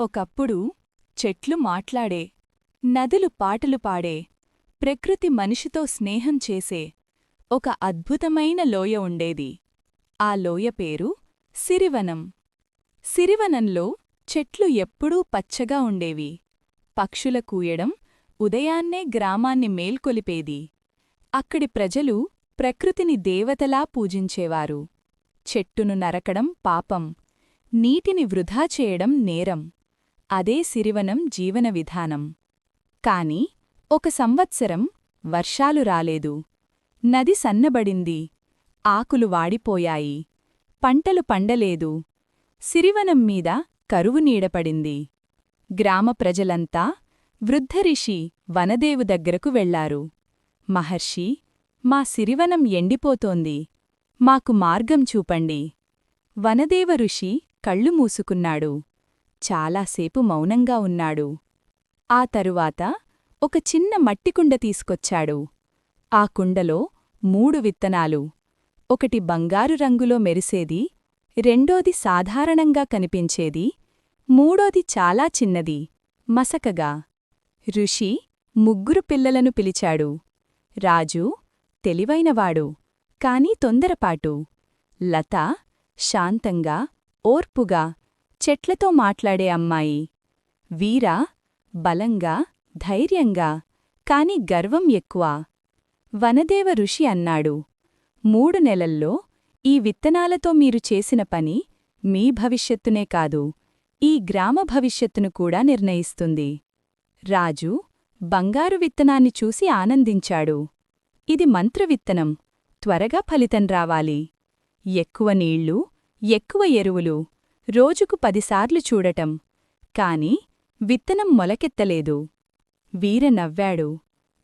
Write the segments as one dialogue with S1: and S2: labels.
S1: ఒకప్పుడు చెట్లు మాట్లాడే నదులు పాటలు పాడే ప్రకృతి మనిషితో స్నేహం చేసే ఒక అద్భుతమైన లోయ ఉండేది. ఆ లోయ పేరు సిరివనం. సిరివనంలో చెట్లు ఎప్పుడూ పచ్చగా ఉండేవి. పక్షుల కూయడం ఉదయాన్నే గ్రామాన్ని మేల్కొలిపేది. అక్కడి ప్రజలు ప్రకృతిని దేవతలా పూజించేవారు. చెట్టును నరకడం పాపం. నీటిని వృధా చేయడం నేరం. అదే సిరివనం జీవన విధానం. కాని ఒక సంవత్సరం వర్షాలు రాలేదు. నది సన్నబడింది. ఆకులు వాడిపోయాయి. పంటలు పండలేదు. సిరివనం మీద కరువు నీడపడింది. గ్రామ ప్రజలంతా వృద్ధరిషి వనదేవు దగ్గరకు వెళ్ళారు. మహర్షి మా సిరివనం ఎండిపోతోంది. మాకు మార్గం చూపండి. వనదేవ ఋషి కళ్ళు మూసుకున్నాడు. చాలాసేపు మౌనంగా ఉన్నాడు. ఆ తరువాత ఒక చిన్న మట్టికుండ తీసుకొచ్చాడు. ఆ కుండలో మూడు విత్తనాలు. ఒకటి బంగారు రంగులో మెరిసేది రెండోది సాధారణంగా కనిపించేది మూడోది చాలా చిన్నది. మసకగా. ఋషి ముగ్గురు పిల్లలను పిలిచాడు. రాజు తెలివైనవాడు కాని తొందరపాటు. లత శాంతంగా ఓర్పుగా చెట్లతో మాట్లాడే అమ్మాయి. వీరా బలంగా ధైర్యంగా కాని గర్వం ఎక్కువ. వనదేవ ఋషి అన్నాడు. మూడు నెలల్లో ఈ విత్తనాలతో మీరు చేసిన పని మీ భవిష్యత్తునే కాదు ఈ గ్రామ భవిష్యత్తును కూడా నిర్ణయిస్తుంది. రాజు బంగారు విత్తనాన్ని చూసి ఆనందించాడు. ఇది మంత్రవిత్తనం త్వరగా ఫలితం రావాలి. ఎక్కువ నీళ్ళు ఎక్కువ ఎరువులు రోజుకు పదిసార్లు చూడటం. కాని విత్తనం మొలకెత్తలేదు. వీర నవ్వాడు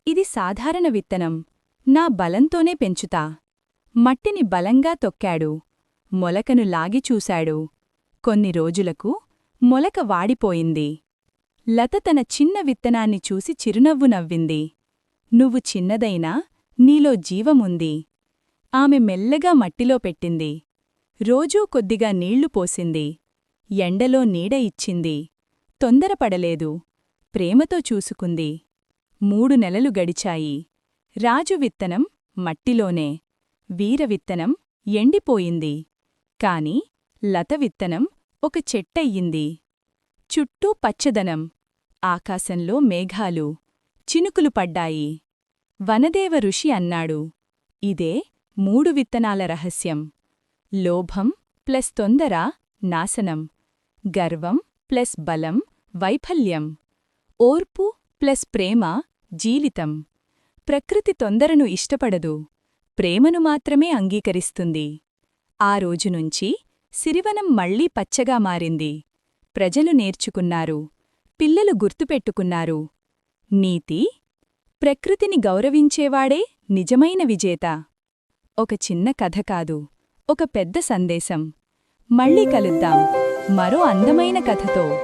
S1: ఇది సాధారణ విత్తనం నా బలంతోనే పెంచుతా. మట్టిని బలంగా తొక్కాడు మొలకను లాగి చూశాడు. కొన్ని రోజులకు మొలక వాడిపోయింది. లత తన చిన్న విత్తనాన్ని చూసి చిరునవ్వు నవ్వింది. నువ్వు చిన్నదైనా నీలో జీవముంది. ఆమె మెల్లగా మట్టిలో పెట్టింది. రోజూ కొద్దిగా నీళ్ళు పోసింది. ఎండలో నీడ ఇచ్చింది. తొందరపడలేదు. ప్రేమతో చూసుకుంది. మూడు నెలలు గడిచాయి. రాజు విత్తనం మట్టిలోనే. వీర విత్తనం ఎండిపోయింది. కాని లత విత్తనం ఒక చెట్టయ్యింది. చుట్టూ పచ్చదనం. ఆకాశంలో మేఘాలు. చినుకులు పడ్డాయి. వనదేవ ఋషి అన్నాడు. ఇదే మూడు విత్తనాల రహస్యం. లోభం ప్లస్ తొందర నాశనం గర్వం ప్లస్ బలం వైఫల్యం ఓర్పు ప్లస్ ప్రేమ జీలితం ప్రకృతి తొందరను ఇష్టపడదు ప్రేమను మాత్రమే అంగీకరిస్తుంది. ఆ రోజునుంచి సిరివనం మళ్ళీ పచ్చగా మారింది. ప్రజలు నేర్చుకున్నారు పిల్లలు గుర్తుపెట్టుకున్నారు. నీతి ప్రకృతిని గౌరవించేవాడే నిజమైన విజేత. ఒక చిన్న కథ కాదు. ఒక పెద్ద సందేశం. మళ్ళీ కలుద్దాం. మరో అందమైన కథతో.